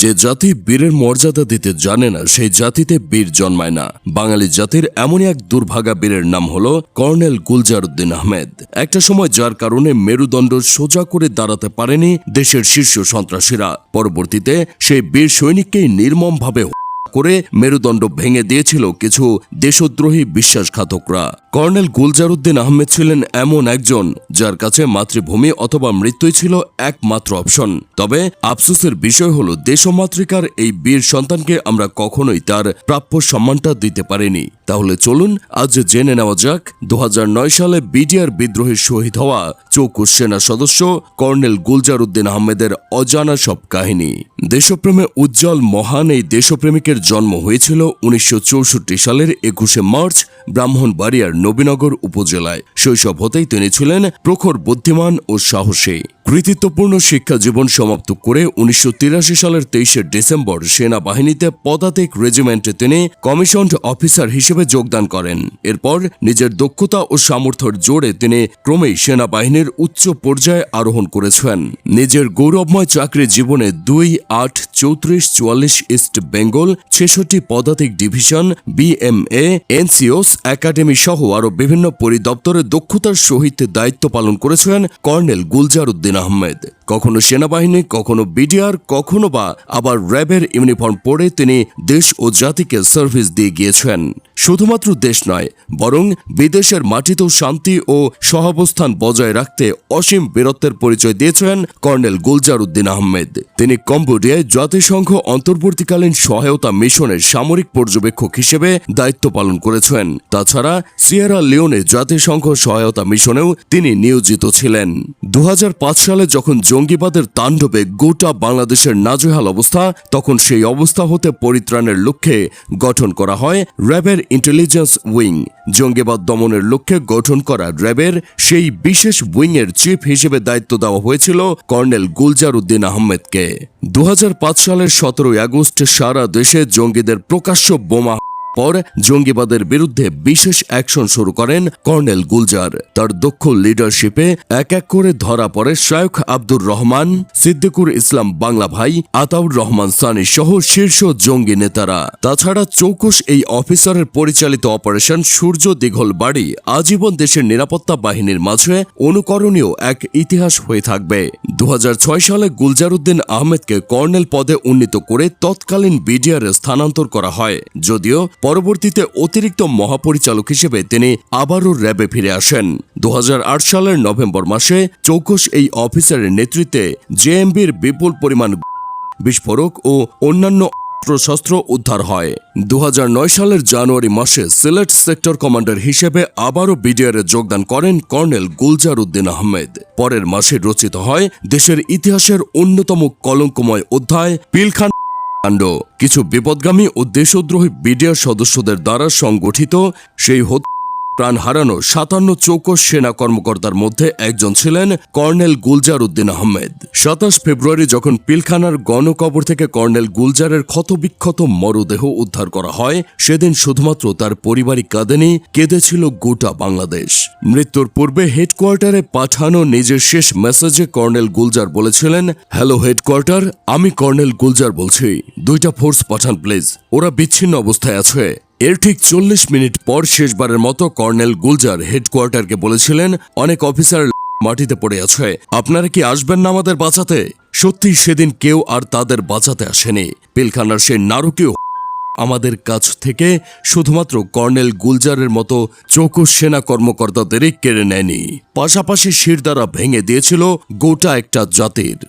যে জাতি বীরের মর্যাদা দিতে জানে না, সেই জাতিতে বীর জন্মায় না। বাঙালি জাতির এমনই এক দুর্ভাগা বীরের নাম হলো কর্নেল গুলজার উদ্দিন আহমেদ। একটা সময় যার কারণে মেরুদণ্ড সোজা করে দাঁড়াতে পারেনি দেশের শীর্ষ সন্ত্রাসীরা। পরবর্তীতে সেই বীর সৈনিককেই নির্মমভাবে করে মেরুদণ্ড ভেঙে দিয়েছিল কিছু দেশদ্রোহী বিশ্বাসঘাতকরা। কর্নেল গুলজারউদ্দিন আহমেদ ছিলেন এমন একজন যার কাছে মাতৃভূমি অথবা মৃত্যুই ছিল একমাত্র অপশন। তবে আফসোসের বিষয় হলো, দেশমাতৃকার এই বীর সন্তানকে আমরা কখনোই তার প্রাপ্য সম্মানটা দিতে পারিনি। তাহলে চলুন আজ জেনে নেওয়া যাক দু হাজার নয় সালে বিডিআর বিদ্রোহের শহীদ হওয়া চৌকুশ সেনা সদস্য কর্নেল গুলজারউদ্দিন আহমেদের অজানা সব কাহিনী। দেশপ্রেমে উজ্জ্বল মহান এই দেশপ্রেমিকের জন্ম হয়েছিল উনিশশো চৌষট্টি সালের একুশে মার্চ ব্রাহ্মণবাড়িয়ার নবীনগর উপজেলায় শৈশব হতেই তিনি ছিলেন প্রখর বুদ্ধিমান ও সাহসী। কৃতিত্বপূর্ণ শিক্ষা জীবন সমাপ্ত করে উনিশশো তিরাশি সালের তেইশে ডিসেম্বর সেনাবাহিনীতে পদাতিক রেজিমেন্টে তিনি কমিশনড অফিসার হিসেবে যোগদান করেন। এরপর নিজের দক্ষতা ও সামর্থ্যের জোরে তিনি ক্রমেই সেনাবাহিনীর উচ্চ পর্যায়ে আরোহণ করেছেন। নিজের গৌরবময় চাকরি জীবনে দুই আট চৌত্রিশ চুয়াল্লিশ ইস্ট বেঙ্গল ছেষট্টি পদাতিক ডিভিশন বিএমএ এনসিওস, একাডেমি সহ আরও বিভিন্ন পরিদপ্তরে দক্ষতার সহিত দায়িত্ব পালন করেছেন কর্নেল গুলজার উদ্দিন আহমেদ কখনো সেনাবাহিনী, কখনো বিডিআর, কখনো বা আবার র্যাবের ইউনিফর্ম পরে তিনি দেশ ও জাতিকে সার্ভিস দিয়ে গিয়েছেন। শুধুমাত্র দেশ নয়, বরং বিদেশের মাটিতেও শান্তি ও সহাবস্থান বজায় রাখতে অসীম বীরত্বের পরিচয় দিয়েছেন কর্নেল গুলজার উদ্দিন আহমেদ। তিনি কম্বোডিয়ায় জাতিসংঘ অন্তর্বর্তীকালীন সহায়তা মিশনের সামরিক পর্যবেক্ষক হিসেবে দায়িত্ব পালন করেছেন। তাছাড়া সিয়েরা লিওনে জাতিসংঘ সহায়তা মিশনেও তিনি নিয়োজিত ছিলেন। দু হাজার পাঁচ সালে যখন জঙ্গিবাদের তাণ্ডবে গোটা বাংলাদেশের নাজেহাল অবস্থা, তখন সেই অবস্থা হতে পরিত্রাণের লক্ষ্যে গঠন করা হয় র্যাবের ইন্টেলিজেন্স উইং। জঙ্গিবাদ দমনের লক্ষ্যে গঠন করা র্যাবের সেই বিশেষ উইংয়ের চিফ হিসেবে দায়িত্ব দেওয়া হয়েছিল কর্নেল গুলজার উদ্দিন আহমেদকে। দু হাজার পাঁচ সালের সতেরোই আগস্ট সারা দেশে জঙ্গিদের প্রকাশ্য বোমা পর জঙ্গিবাদের বিরুদ্ধে বিশেষ অ্যাকশন শুরু করেন কর্নেল গুলজার। তার দক্ষ লিডারশিপে এক এক করে ধরা পড়ে শায়খ আব্দুর রহমান, সিদ্দিকুর ইসলাম বাংলা ভাই, আতাউর রহমান সানি সহ শীর্ষ জঙ্গি নেতারা। তাছাড়া চৌকুশ এই অফিসারের পরিচালিত অপারেশন সূর্য দিঘল বাড়ি আজীবন দেশের নিরাপত্তা বাহিনীর মাঝে অনুকরণীয় এক ইতিহাস হয়ে থাকবে। দু হাজার ছয় সালে গুলজারউদ্দিন আহমেদকে কর্নেল পদে উন্নীত করে তৎকালীন বিডিআরে স্থানান্তর করা হয়, যদিও পরবর্তীতে অতিরিক্ত মহাপরিচালক হিসেবে তিনি আবারও র্যাবে ফিরে আসেন। দু হাজার আট সালের নভেম্বর মাসে চৌকস এই অফিসারের নেতৃত্বে জেএমবির বিপুল পরিমাণ বিস্ফোরক ও অন্যান্য অস্ত্রশস্ত্র উদ্ধার হয়। দু হাজার নয় সালের জানুয়ারি মাসে সিলেট সেক্টর কমান্ডার হিসেবে আবারও বিডিআরে যোগদান করেন কর্নেল গুলজার উদ্দিন আহমেদ। পরের মাসে রচিত হয় দেশের ইতিহাসের অন্যতম কলঙ্কময় অধ্যায় পিলখান কাণ্ড কিছু বিপদগামী ও দেশদ্রোহী বিডিআর সদস্যদের দ্বারা সংগঠিত সেই হত্যা প্রাণ হারানো সাতান্ন চৌকস সেনা কর্মকর্তার মধ্যে একজন ছিলেন কর্নেল গুলজার উদ্দিন আহমেদ। সাতাশ ফেব্রুয়ারি যখন পিলখানার গণকবর থেকে কর্নেল গুলজারের ক্ষতবিক্ষত মরদেহ উদ্ধার করা হয়, সেদিন শুধুমাত্র তার পরিবারিক কাঁদেনি কেঁদেছিল গোটা বাংলাদেশ। মৃত্যুর পূর্বে হেডকোয়ার্টারে পাঠানো নিজের শেষ মেসেজে কর্নেল গুলজার বলেছিলেন, হ্যালো হেডকোয়ার্টার, আমি কর্নেল গুলজার বলছি। দুইটা ফোর্স পাঠান, প্লিজ। ওরা বিচ্ছিন্ন অবস্থায় আছে। এর ঠিক চল্লিশ মিনিট পর শেষবারের মতো কর্নেল গুলজার হেডকোয়ার্টারকে বলেছিলেন, অনেক অফিসার মাটিতে পড়ে আছে। আপনারা কি আসবেন না আমাদের বাঁচাতে? সত্যি সেদিন কেউ আর তাদের বাঁচাতে আসেনি। পিলখানার সেই নারকীয় আমাদের কাছ থেকে শুধুমাত্র কর্নেল গুলজারের মতো চৌকস সেনা কর্মকর্তাদেরই কেড়ে নেয়নি। পাশাপাশি শির দ্বারা ভেঙে দিয়েছিল গোটা একটা জাতির।